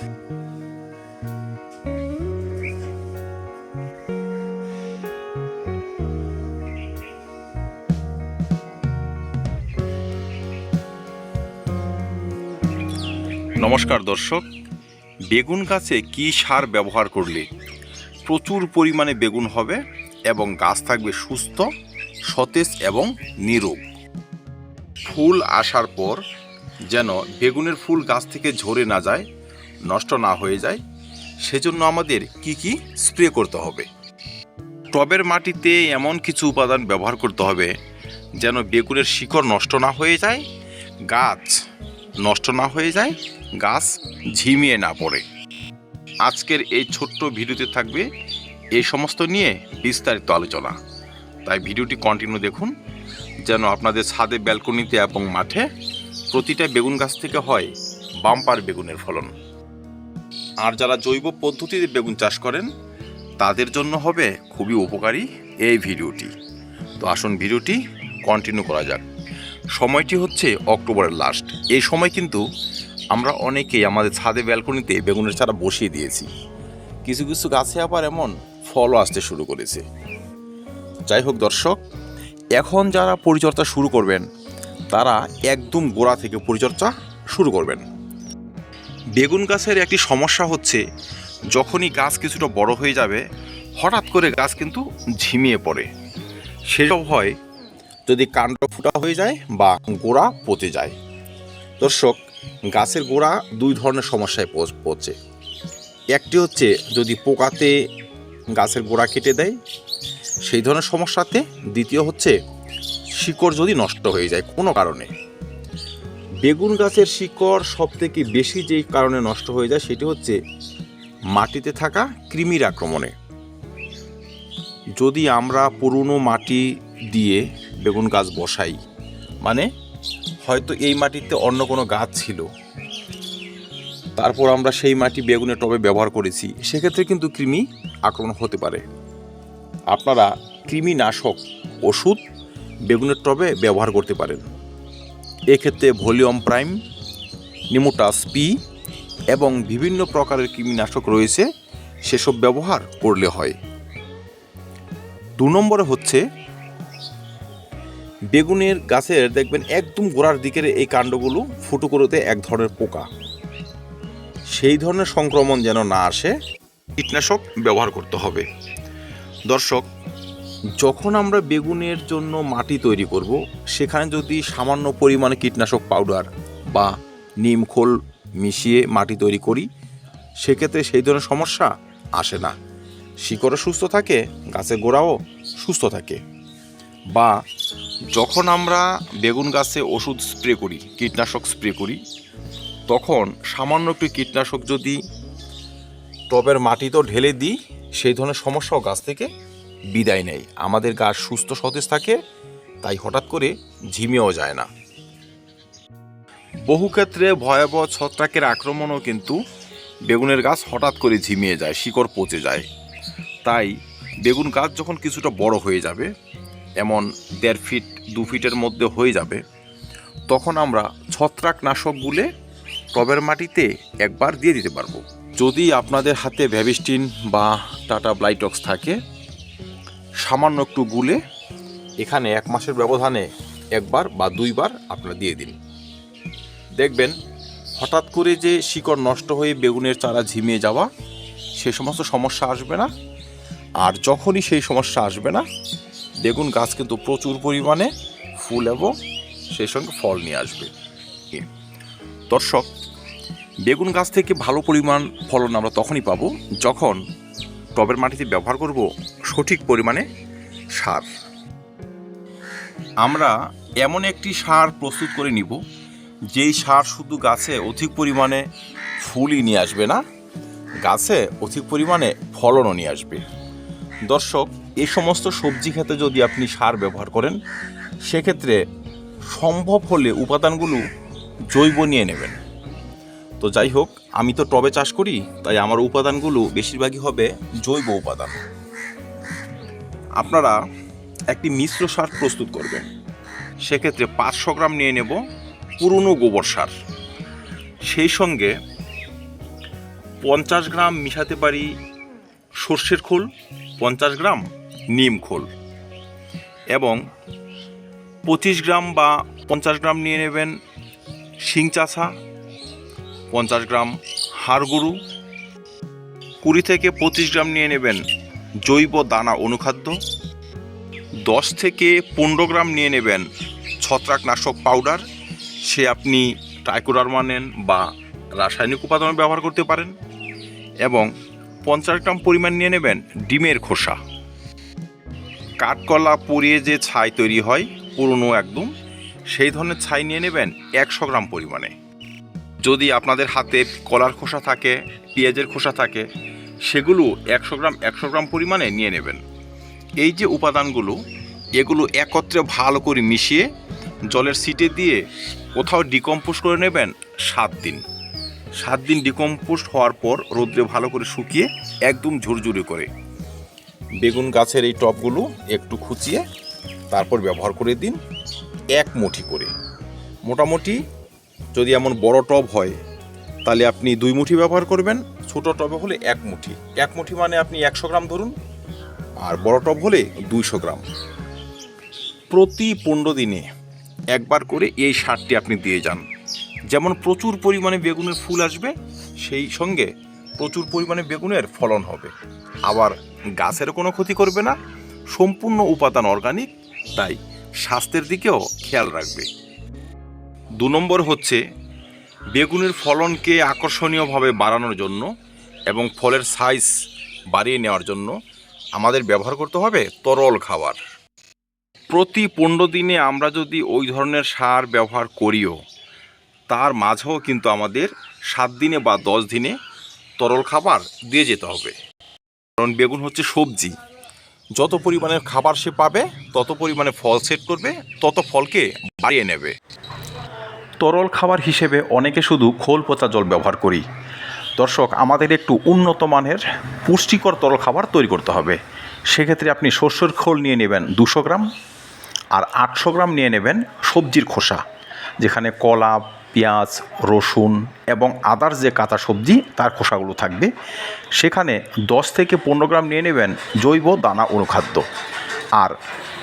নমস্কার দর্শক, বেগুন গাছে কি সার ব্যবহার করলে প্রচুর পরিমাণে বেগুন হবে এবং গাছ থাকবে সুস্থ, সতেজ এবং নিরোগ? ফুল আসার পর যেন বেগুনের ফুল গাছ থেকে ঝরে না যায় নষ্ট না হয়ে যায়, সেজন্য আমাদের কি কি স্প্রে করতে হবে। টবের মাটিতে এমন কিছু উপাদান ব্যবহার করতে হবে যেন বেগুনের শিকড় নষ্ট না হয়ে যায়, গাছ নষ্ট না হয়ে যায়, গাছ ঝিমিয়ে না পড়ে। আজকের এই ছোট্ট ভিডিওতে থাকবে এই সমস্ত নিয়ে বিস্তারিত আলোচনা। তাই ভিডিওটি কন্টিনিউ দেখুন, যেন আপনাদের ছাদে ব্যালকনিতে এবং মাঠে প্রতিটা বেগুন গাছ থেকে হয় বাম্পার বেগুনের ফলন। আর যারা জৈব পদ্ধতিতে বেগুন চাষ করেন, তাদের জন্য হবে খুবই উপকারী এই ভিডিওটি। তো আসুন ভিডিওটি কন্টিনিউ করা যাক। সময়টি হচ্ছে অক্টোবরের লাস্ট এই সময় কিন্তু আমরা অনেকেই আমাদের ছাদে ব্যালকনিতে বেগুনের চারা বসিয়ে দিয়েছি। কিছু কিছু গাছে আবার এমন ফলও আসতে শুরু করেছে। যাই হোক দর্শক, এখন যারা পরিচর্যা শুরু করবেন, তারা একদম গোড়া থেকে পরিচর্যা শুরু করবেন। বেগুন গাছের একটি সমস্যা হচ্ছে, যখনই গাছ কিছুটা বড় হয়ে যাবে, হঠাৎ করে গাছ কিন্তু ঝিমিয়ে পড়ে। সেসব হয় যদি কাণ্ড ফুটা হয়ে যায় বা গোড়া পচে যায়। দর্শক, গাছের গোড়া দুই ধরনের সমস্যায় পড়ছে একটি হচ্ছে যদি পোকাতে গাছের গোড়া কেটে দেয়, সেই ধরনের সমস্যাতে। দ্বিতীয় হচ্ছে শিকড় যদি নষ্ট হয়ে যায় কোনো কারণে। বেগুন গাছের শিকড় সব থেকে বেশি যেই কারণে নষ্ট হয়ে যায় সেটি হচ্ছে মাটিতে থাকা কৃমির আক্রমণে। যদি আমরা পুরনো মাটি দিয়ে বেগুন গাছ বসাই মানে হয়তো এই মাটিতে অন্য কোনো গাছ ছিল, তারপর আমরা সেই মাটি বেগুনের টবে ব্যবহার করেছি, সেক্ষেত্রে কিন্তু কৃমি আক্রমণ হতে পারে। আপনারা কৃমিনাশক ওষুধ বেগুনের টবে ব্যবহার করতে পারেন। এক্ষেত্রে ভলিউম প্রাইম, নিমোটাস পি এবং বিভিন্ন প্রকারের কৃমিনাশক রয়েছে, সেসব ব্যবহার করলে হয়। দু নম্বরে হচ্ছে, বেগুনের গাছের দেখবেন একদম গোড়ার দিকের এই কাণ্ডগুলো ফুটো করতে এক ধরনের পোকা। সেই ধরনের সংক্রমণ যেন না আসে, কীটনাশক ব্যবহার করতে হবে। দর্শক যখন আমরা বেগুনের জন্য মাটি তৈরি করব, সেখানে যদি সামান্য পরিমাণে কীটনাশক পাউডার বা নিম খোল মিশিয়ে মাটি তৈরি করি, সেক্ষেত্রে সেই ধরনের সমস্যা আসে না। শিকড়ও সুস্থ থাকে, গাছের গোড়াও সুস্থ থাকে। বা যখন আমরা বেগুন গাছে ওষুধ স্প্রে করি, কীটনাশক স্প্রে করি, তখন সামান্য একটু কীটনাশক যদি টবের মাটিতেও ঢেলে দিই, সেই ধরনের সমস্যাও গাছ থেকে বিদায় নেয় আমাদের গাছ সুস্থ সতেজ থাকে, তাই হঠাৎ করে ঝিমিয়েও যায় না। বহু ক্ষেত্রে ভয়াবহ ছত্রাকের আক্রমণও কিন্তু বেগুনের গাছ হঠাৎ করে ঝিমিয়ে যায়, শিকড় পচে যায়। তাই বেগুন গাছ যখন কিছুটা বড় হয়ে যাবে, এমন দেড় ফিট, দু ফিটের মধ্যে হয়ে যাবে, তখন আমরা ছত্রাকনাশক গুলে টবের মাটিতে একবার দিয়ে দিতে পারব। যদি আপনাদের হাতে ভ্যাবিস্টিন বা টাটা ব্লাইটক্স থাকে সামান্য একটু গুলে এখানে এক মাসের ব্যবধানে একবার বা দুইবার আপনারা দিয়ে দিন। দেখবেন, হঠাৎ করে যে শিকড় নষ্ট হয়ে বেগুনের চারা ঝিমিয়ে যাওয়া, সে সমস্ত সমস্যা আসবে না। আর যখনই সেই সমস্যা আসবে না বেগুন গাছ কিন্তু প্রচুর পরিমাণে ফুল এবং সেই সঙ্গে ফল নিয়ে আসবে। দর্শক, বেগুন গাছ থেকে ভালো পরিমাণ ফলন আমরা তখনই পাবো যখন টবের মাটিতে ব্যবহার করব সঠিক পরিমাণে সার। আমরা এমন একটি সার প্রস্তুত করে নিব, যেই সার শুধু গাছে অধিক পরিমাণে ফুলই নিয়ে আসবে না, গাছে অধিক পরিমাণে ফলনও নিয়ে আসবে। দর্শক এই সমস্ত সবজি খেতে যদি আপনি সার ব্যবহার করেন, সেক্ষেত্রে সম্ভব হলে উপাদানগুলো জৈব নিয়ে নেবেন। তো যাই হোক, আমি তো টবে চাষ করি, তাই আমার উপাদানগুলো বেশিরভাগই হবে জৈব উপাদান। আপনারা একটি মিশ্র সার প্রস্তুত করবেন। সেক্ষেত্রে পাঁচশো গ্রাম নিয়ে নেব পুরনো গোবর সার। সেই সঙ্গে পঞ্চাশ গ্রাম মিশাতে পারি সর্ষের খোল, পঞ্চাশ গ্রাম নিম খোল এবং পঁচিশ গ্রাম বা পঞ্চাশ গ্রাম নিয়ে নেবেন শিং চাষা, পঞ্চাশ গ্রাম হাড় গরু কুড়ি থেকে পঁচিশ গ্রাম নিয়ে নেবেন জৈব দানা অনুখাদ্য। দশ থেকে পনেরো গ্রাম নিয়ে নেবেন ছত্রাকনাশক পাউডার সে আপনি টাইকোডার্মা নেন বা রাসায়নিক উপাদান ব্যবহার করতে পারেন। এবং পঞ্চাশ গ্রাম পরিমাণ নিয়ে নেবেন ডিমের খোসা। কাঠকলা পুড়িয়ে যে ছাই তৈরি হয়, পুরনো একদম, সেই ধরনের ছাই নিয়ে নেবেন একশো গ্রাম পরিমাণে। যদি আপনাদের হাতে কলার খোসা থাকে, পেঁয়াজের খোসা থাকে সেগুলো একশো গ্রাম একশো গ্রাম পরিমাণে নিয়ে নেবেন। এই যে উপাদানগুলো, এগুলো একত্রে ভালো করে মিশিয়ে জলের সিটে দিয়ে কোথাও ডিকম্পোজ করে নেবেন সাত দিন। সাত দিন ডিকম্পোস্ট হওয়ার পর রোদ্রে ভালো করে শুকিয়ে একদম ঝুরঝুরে করে বেগুন গাছের এই টবগুলো একটু খুঁচিয়ে তারপর ব্যবহার করে দিন এক মুঠি করে। মোটামুটি যদি এমন বড় টব হয়, তাহলে আপনি দুই মুঠি ব্যবহার করবেন ছোট টবে হলে এক মুঠি। এক মুঠি মানে আপনি একশো গ্রাম ধরুন, আর বড় টব হলে দুইশো গ্রাম। প্রতি পনেরো দিনে একবার করে এই সারটি আপনি দিয়ে যান। যেমন প্রচুর পরিমাণে বেগুনের ফুল আসবে, সেই সঙ্গে প্রচুর পরিমাণে বেগুনের ফলন হবে। আবার গাছের কোনো ক্ষতি করবে না, সম্পূর্ণ উপাদান অর্গানিক তাই স্বাস্থ্যের দিকেও খেয়াল রাখবে। দু নম্বর হচ্ছে বেগুনের ফলনকে আকর্ষণীয়ভাবে বাড়ানোর জন্য এবং ফলের সাইজ বাড়িয়ে নেওয়ার জন্য আমাদের ব্যবহার করতে হবে তরল খাবার। প্রতি পনেরো দিনে আমরা যদি ওই ধরনের সার ব্যবহার করিও, তার মাঝেও কিন্তু আমাদের সাত দিনে বা দশ দিনে তরল খাবার দিয়ে যেতে হবে। কারণ বেগুন হচ্ছে সবজি। যত পরিমাণে খাবার সে পাবে, তত পরিমাণে ফল সেট করবে, তত ফলকে বাড়িয়ে নেবে। তরল খাবার হিসেবে অনেকে শুধু খোল পচা জল ব্যবহার করি। দর্শক, আমাদের একটু উন্নত মানের পুষ্টিকর তরল খাবার তৈরি করতে হবে। সেক্ষেত্রে আপনি শস্যের খোল নিয়ে নেবেন দুশো গ্রাম আর আটশো গ্রাম নিয়ে নেবেন সবজির খোসা, যেখানে কলা, পেঁয়াজ, রসুন এবং আদার যে কাঁচা সবজি, তার খোসাগুলো থাকবে। সেখানে দশ থেকে পনেরো গ্রাম নিয়ে নেবেন জৈব দানা অনুখাদ্য আর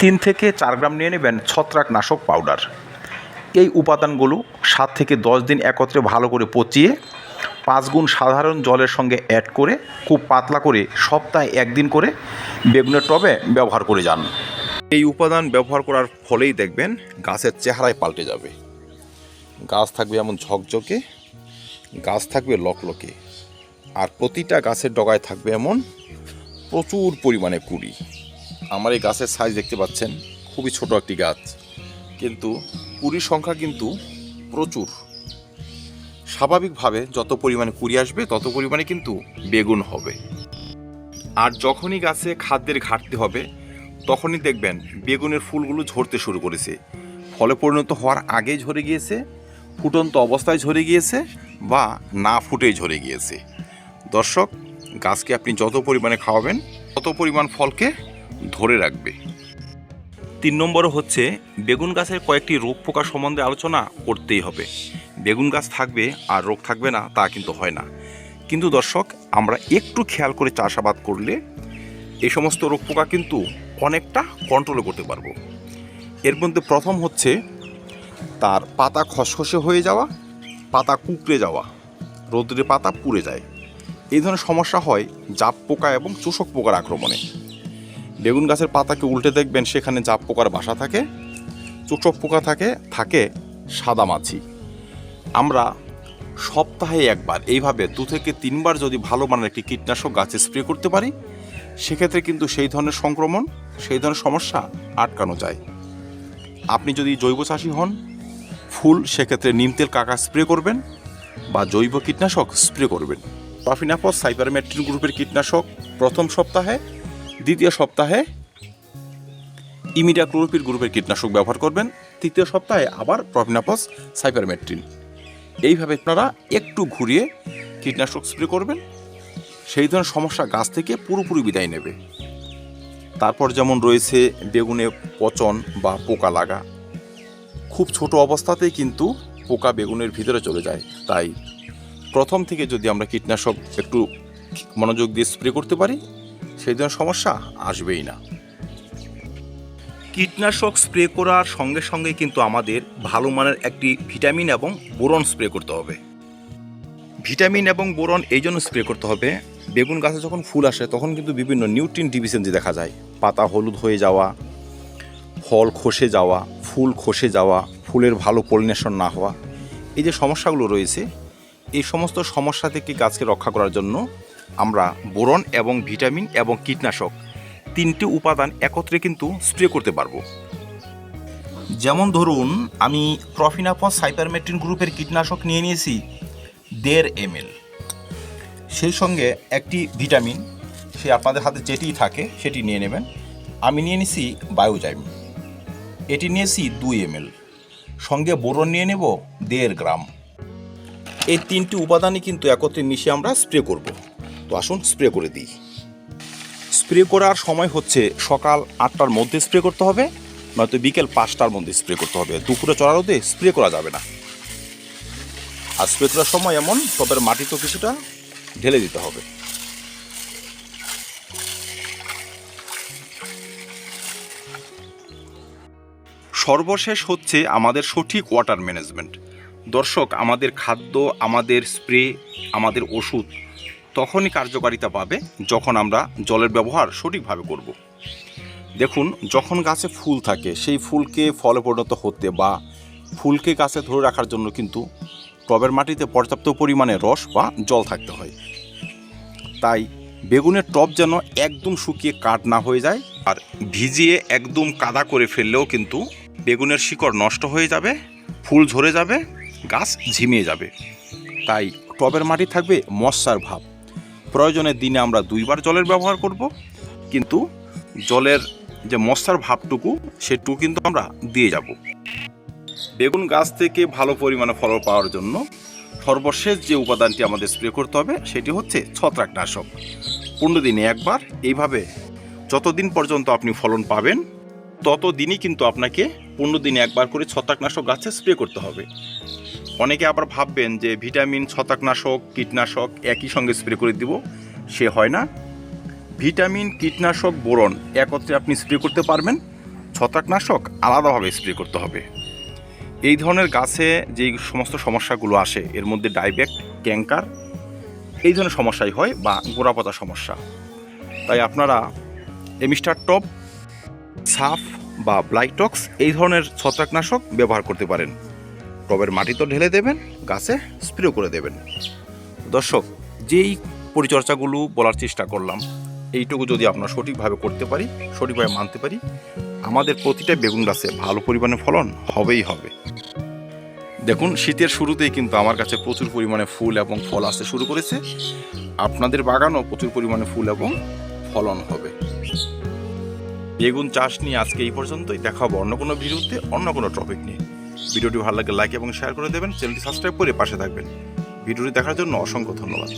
তিন থেকে চার গ্রাম নিয়ে নেবেন ছত্রাকনাশক পাউডার। এই উপাদানগুলো সাত থেকে দশ দিন একত্রে ভালো করে পচিয়ে পাঁচ গুণ সাধারণ জলের সঙ্গে অ্যাড করে খুব পাতলা করে সপ্তাহে একদিন করে বেগুনের টবে ব্যবহার করে যান। এই উপাদান ব্যবহার করার ফলেই দেখবেন গাছের চেহারায় পাল্টে যাবে। গাছ থাকবে এমন ঝকঝকে, গাছ থাকবে লকলকে, আর প্রতিটা গাছের ডগায় থাকবে এমন প্রচুর পরিমাণে কুড়ি। আমার এই গাছের সাইজ দেখতে পাচ্ছেন, খুবই ছোট একটি গাছ, কিন্তু কুড়ির সংখ্যা কিন্তু প্রচুর। স্বাভাবিকভাবে যত পরিমাণে কুড়ি আসবে, তত পরিমাণে কিন্তু বেগুন হবে। আর যখনই গাছে খাদ্যের ঘাটতি হবে, তখনই দেখবেন বেগুনের ফুলগুলো ঝরতে শুরু করেছে। ফলে পরিণত হওয়ার আগেই ঝরে গিয়েছে, ফুটন্ত অবস্থায় ঝরে গিয়েছে বা না ফুটেই ঝরে গিয়েছে। দর্শক, গাছকে আপনি যত পরিমাণে খাওয়াবেন, তত পরিমাণ ফলকে ধরে রাখবে। তিন নম্বর হচ্ছে, বেগুন গাছের কয়েকটি রোগ পোকা সম্বন্ধে আলোচনা করতেই হবে। বেগুন গাছ থাকবে আর রোগ থাকবে না, তা কিন্তু হয় না। কিন্তু দর্শক, আমরা একটু খেয়াল করে চাষাবাদ করলে এই সমস্ত রোগ পোকা কিন্তু অনেকটা কন্ট্রোল করতে পারব। এর মধ্যে প্রথম হচ্ছে তার পাতা খসখসে হয়ে যাওয়া, পাতা কুকড়ে যাওয়া, রোদ্রে পাতা পুড়ে যায়। এই ধরনের সমস্যা হয় জাপ পোকা এবং চোষক পোকার আক্রমণে। বেগুন গাছের পাতাকে উল্টে দেখবেন, সেখানে জাপ পোকার বাসা থাকে চোষক পোকা থাকে থাকে সাদা মাছি। আমরা সপ্তাহে একবার, এইভাবে দু থেকে তিনবার যদি ভালো মানের একটি কীটনাশক গাছে স্প্রে করতে পারি, সেক্ষেত্রে কিন্তু সেই ধরনের সংক্রমণ, সেই ধরনের সমস্যা আটকানো যায়। আপনি যদি জৈব চাষি হন, ফুল সেক্ষেত্রে নিম তেল কাকা স্প্রে করবেন বা জৈব কীটনাশক স্প্রে করবেন? পাফিনাপস সাইপারমেট্রিন গ্রুপের কীটনাশক প্রথম সপ্তাহে দ্বিতীয় সপ্তাহে ইমিডা ক্লোরোপির গ্রুপের কীটনাশক ব্যবহার করবেন। তৃতীয় সপ্তাহে আবার প্রফিনাপস সাইপারমেট্রিন। এইভাবে আপনারা একটু ঘুরিয়ে কীটনাশক স্প্রে করবেন। সেই ধরনের সমস্যা গাছ থেকে পুরোপুরি বিদায় নেবে। তারপর যেমন রয়েছে বেগুনে পচন বা পোকা লাগা। খুব ছোট অবস্থাতেই কিন্তু পোকা বেগুনের ভিতরে চলে যায়। তাই প্রথম থেকে যদি আমরা কীটনাশক একটু মনোযোগ দিয়ে স্প্রে করতে পারি সেই জন্য সমস্যা আসবেই না। কীটনাশক স্প্রে করার সঙ্গে সঙ্গে কিন্তু আমাদের ভালো মানের একটি ভিটামিন এবং বোরন স্প্রে করতে হবে। ভিটামিন এবং বোরন এই জন্য স্প্রে করতে হবে। বেগুন গাছে যখন ফুল আসে তখন কিন্তু বিভিন্ন নিউট্রিন ডিফিসিয়েন্সি দেখা যায়। পাতা হলুদ হয়ে যাওয়া ফল খসে যাওয়া ফুল খসে যাওয়া ফুলের ভালো পলিনেশন না হওয়া এই যে সমস্যাগুলো রয়েছে এই সমস্ত সমস্যা থেকে গাছকে রক্ষা করার জন্য আমরা বোরন এবং ভিটামিন এবং কীটনাশক তিনটি উপাদান একত্রে কিন্তু স্প্রে করতে পারব। যেমন ধরুন, আমি প্রফিনাফস সাইপারমেট্রিন গ্রুপের কীটনাশক নিয়ে নিয়েছি, দেড় এম সেই সঙ্গে একটি ভিটামিন, সে আপনাদের হাতে যেটি থাকে, সেটি নিয়ে নেবেন। আমি নিয়ে নিছি বায়োজাইম। এটি নিয়েছি দুই এম সঙ্গে বোরন নিয়ে নেব দেড় গ্রাম। এই তিনটি উপাদানই কিন্তু একত্রে মিশিয়ে আমরা স্প্রে করব। তো আসুন স্প্রে করে দিই। স্প্রে করার সময় হচ্ছে সকাল আটটার মধ্যে স্প্রে করতে হবে, নয়তো বিকেল পাঁচটার মধ্যে স্প্রে করতে হবে। দুপুরে চড়া রোদে স্প্রে করা যাবে না। আর স্প্রে করার সময় এমন, টবের মাটি তো কিছুটা ঢেলে দিতে হবে। সর্বশেষ হচ্ছে আমাদের সঠিক ওয়াটার ম্যানেজমেন্ট দর্শক, আমাদের খাদ্য, আমাদের স্প্রে, আমাদের ওষুধ তখনই কার্যকারিতা পাবে যখন আমরা জলের ব্যবহার সঠিকভাবে করব। দেখুন, যখন গাছে ফুল থাকে, সেই ফুলকে ফলে পরিণত হতে বা ফুলকে গাছে ধরে রাখার জন্য কিন্তু টবের মাটিতে পর্যাপ্ত পরিমাণে রস বা জল থাকতে হয়। তাই বেগুনের টব যেন একদম শুকিয়ে কাঠ না হয়ে যায় আর ভিজিয়ে একদম কাদা করে ফেললেও কিন্তু বেগুনের শিকড় নষ্ট হয়ে যাবে, ফুল ঝরে যাবে, গাছ ঝিমিয়ে যাবে। তাই টবের মাটি থাকবে মশার ভাব। প্রয়োজনের দিনে আমরা দুইবার জলের ব্যবহার করব, কিন্তু জলের যে মশার ভাবটুকু, সেটুকু কিন্তু আমরা দিয়ে যাব। বেগুন গাছ থেকে ভালো পরিমাণে ফল পাওয়ার জন্য সর্বশেষ যে উপাদানটি আমাদের স্প্রে করতে হবে, সেটি হচ্ছে ছত্রাকনাশক। পনেরো দিনে একবার, এইভাবে যতদিন পর্যন্ত আপনি ফলন পাবেন, ততদিনই কিন্তু আপনাকে পনেরো দিনে একবার করে ছত্রাকনাশক গাছে স্প্রে করতে হবে। অনেকে আবার ভাববেন যে ভিটামিন, ছত্রাকনাশক, কীটনাশক একই সঙ্গে স্প্রে করে দিব, সে হয় না। ভিটামিন, কীটনাশক, বোরন একত্রে আপনি স্প্রে করতে পারবেন, ছত্রাকনাশক আলাদাভাবে স্প্রে করতে হবে। এই ধরনের গাছে যেই সমস্ত সমস্যাগুলো আসে, এর মধ্যে ডাইব্যাক ক্যাঙ্কার এই ধরনের সমস্যাই হয় বা গোড়াপচা সমস্যা। তাই আপনারা এমিস্টার টপ, সাফ বা ব্লাইটক্স এই ধরনের ছত্রাকনাশক ব্যবহার করতে পারেন। টবের মাটি তো ঢেলে দেবেন, গাছে স্প্রে করে দেবেন। দর্শক, যেই পরিচর্যাগুলো বলার চেষ্টা করলাম, এইটুকু যদি আমরা সঠিকভাবে করতে পারি, সঠিকভাবে মানতে পারি, আমাদের প্রতিটা বেগুন গাছে ভালো পরিমাণে ফলন হবেই হবে। দেখুন, শীতের শুরুতেই কিন্তু আমার কাছে প্রচুর পরিমাণে ফুল এবং ফল আসতে শুরু করেছে। আপনাদের বাগানও প্রচুর পরিমাণে ফুল এবং ফলন হবে। বেগুন চাষ নিয়ে আজকে এই পর্যন্তই। দেখা হবে অন্য কোনো ভিডিওতে, অন্য কোনো টপিক নিয়ে। ভিডিওটি ভালো লাগে লাইক এবং শেয়ার করে দেবেন। চ্যানেলটি সাবস্ক্রাইব করে পাশে থাকবেন। ভিডিওটি দেখার জন্য অসংখ্য ধন্যবাদ।